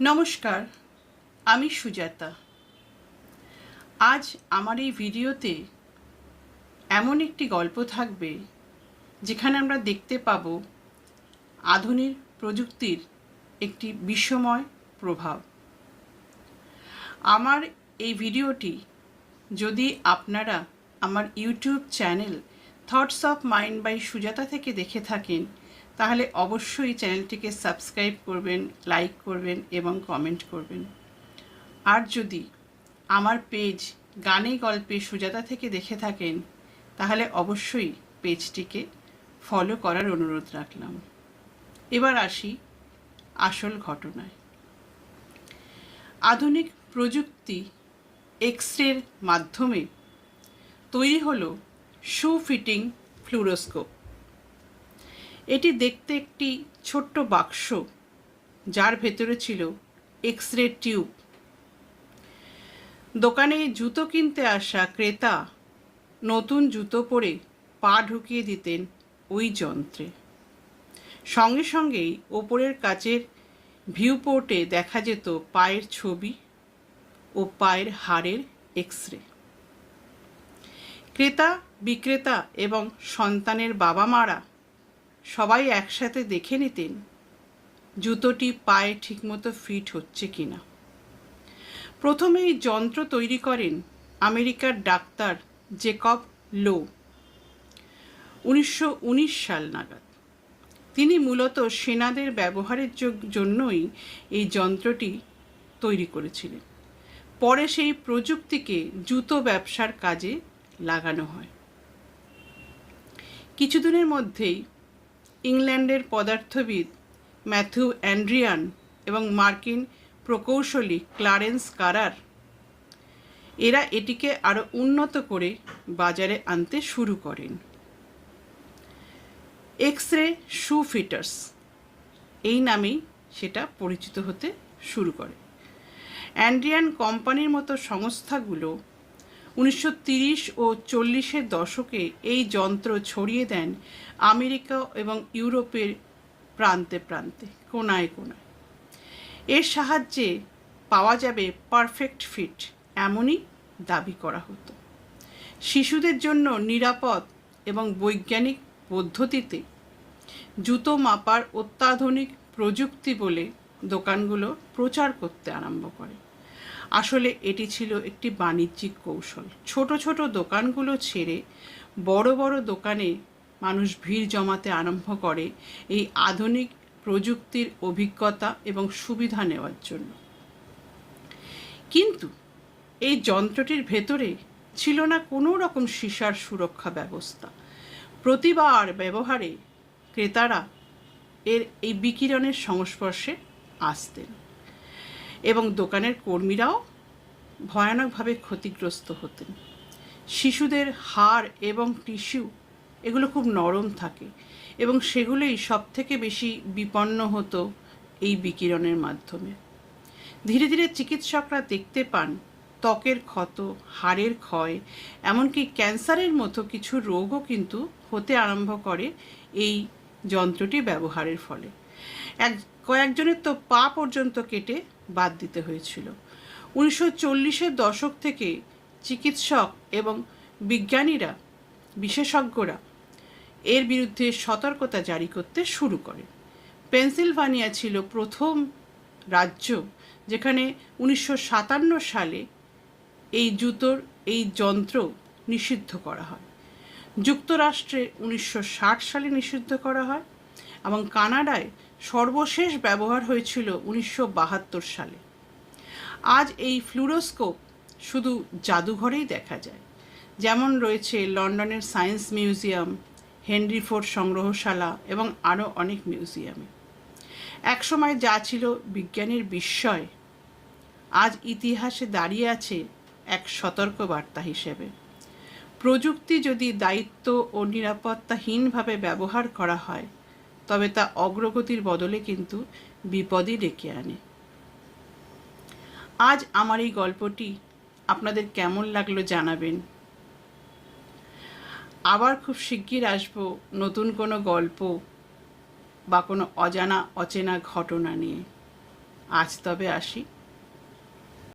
নমস্কার, আমি সুজাতা। আজ আমার এই ভিডিওতে এমন একটি গল্প থাকবে যেখানে আমরা দেখতে পাব আধুনিক প্রযুক্তির একটি বিশ্বময় প্রভাব। আমার এই ভিডিওটি যদি আপনারা আমার YouTube channel Thoughts of Mind by Sujata থেকে দেখে থাকেন তাহলে অবশ্যই চ্যানেলটিকে সাবস্ক্রাইব করবেন, লাইক করবেন এবং কমেন্ট করবেন। আর যদি আমার পেজ গানে গল্পে সুজাতা থেকে দেখে থাকেন, তাহলে অবশ্যই পেজটিকে ফলো করার অনুরোধ রাখলাম। এবার আসি আসল ঘটনায়। আধুনিক প্রযুক্তি এক্সরের মাধ্যমে তৈরি হলো শু ফিটিং ফ্লুরোস্কোপ। এটি দেখতে একটি ছোট্ট বাক্স, যার ভেতরে ছিল এক্স রে টিউব। দোকানে জুতো কিনতে আসা ক্রেতা নতুন জুতো পরে পা ঢুকিয়ে দিতেন ওই যন্ত্রে। সঙ্গে সঙ্গেই ওপরের কাচের ভিউপোর্টে দেখা যেত পায়ের ছবি ও পায়ের হাড়ের এক্স রে ক্রেতা, বিক্রেতা এবং সন্তানের বাবা মারা সবাই একসাথে দেখে নিতেন জুতোটি পায়ে ঠিকমতো ফিট হচ্ছে কিনা। প্রথমে এই যন্ত্র তৈরি করেন আমেরিকার ডাক্তার জেকব লো, উনিশশো উনিশ সাল নাগাদ। তিনি মূলত সেনাদের ব্যবহারের জন্যই এই যন্ত্রটি তৈরি করেছিলেন। পরে সেই প্রযুক্তিকে জুতো ব্যবসার কাজে লাগানো হয়। কিছুদিনের মধ্যেই ইংল্যান্ডের পদার্থবিদ ম্যাথু অ্যান্ড্রিয়ান এবং মার্কিন প্রকৌশলী ক্লারেন্স কারার। এরা এটিকে আরও উন্নত করে বাজারে আনতে শুরু করেন। এক্স রে শু ফিটার্স, এই নামেই সেটা পরিচিত হতে শুরু করে। অ্যান্ড্রিয়ান কোম্পানির মতো সংস্থাগুলো উনিশশো ও চল্লিশের দশকে এই যন্ত্র ছড়িয়ে দেন আমেরিকা এবং ইউরোপের প্রান্তে প্রান্তে কোনায় কোনায় এর সাহায্যে পাওয়া যাবে পারফেক্ট ফিট এমনই দাবি করা হতো। শিশুদের জন্য নিরাপদ এবং বৈজ্ঞানিক পদ্ধতিতে জুতো মাপার অত্যাধুনিক প্রযুক্তি বলে দোকানগুলো প্রচার করতে আরম্ভ করে। আসলে এটি ছিল একটি বাণিজ্যিক কৌশল। ছোট ছোট দোকানগুলো ছেড়ে বড় বড় দোকানে মানুষ ভিড় জমাতে আরম্ভ করে এই আধুনিক প্রযুক্তির অভিজ্ঞতা এবং সুবিধা নেওয়ার জন্য। কিন্তু এই যন্ত্রটির ভেতরে ছিল না কোনো রকম সীসার সুরক্ষা ব্যবস্থা। প্রতিবার ব্যবহারে ক্রেতারা এর এই বিকিরণের সংস্পর্শে আসতেন। এবং দোকানের কর্মীরাও ভয়ানকভাবে ক্ষতিগ্রস্ত হতেন। শিশুদের হাড় এবং টিস্যু এগুলো খুব নরম থাকে এবং সেগুলোই সব থেকে বেশি বিপন্ন হতো এই বিকিরণের মাধ্যমে। ধীরে ধীরে চিকিৎসকরা দেখতে পান ত্বকের ক্ষত, হাড়ের ক্ষয়, এমনকি ক্যান্সারের মতো কিছু রোগও কিন্তু হতে আরম্ভ করে এই যন্ত্রটি ব্যবহারের ফলে। এক, কয়েকজনের তো পা পর্যন্ত কেটে বাদ দিতে হয়েছিল। উনিশশো চল্লিশের দশক থেকে চিকিৎসক এবং বিজ্ঞানীরা, বিশেষজ্ঞরা এর বিরুদ্ধে সতর্কতা জারি করতে শুরু করে পেনসিলভানিয়া ছিল প্রথম রাজ্য যেখানে উনিশশো সাতান্ন সালে এই জুতোর, এই যন্ত্র নিষিদ্ধ করা হয়। যুক্তরাষ্ট্রে উনিশশো ষাট সালে নিষিদ্ধ করা হয় এবং কানাডায় সর্বশেষ ব্যবহার হয়েছিল উনিশশো বাহাত্তর সালে। আজ এই ফ্লুরোস্কোপ শুধু জাদুঘরেই দেখা যায়। যেমন রয়েছে লন্ডনের সায়েন্স মিউজিয়াম, হেনরি ফোর্ড সংগ্রহশালা এবং আরও অনেক মিউজিয়ামে। একসময় যা ছিল বিজ্ঞানের বিস্ময়, আজ ইতিহাসে দাঁড়িয়ে আছে এক সতর্ক বার্তা হিসেবে। প্রযুক্তি যদি দায়িত্ব ও নিরাপত্তাহীনভাবে ব্যবহার করা হয় তবে তা অগ্রগতির বদলে কিন্তু বিপদই ডেকে আনে। আজ আমার এই গল্পটি আপনাদের কেমন লাগল জানাবেন। আবার খুব শিগগির আসব নতুন কোনো গল্প বা কোনো অজানা অচেনা ঘটনা নিয়ে। আজ তবে আসি।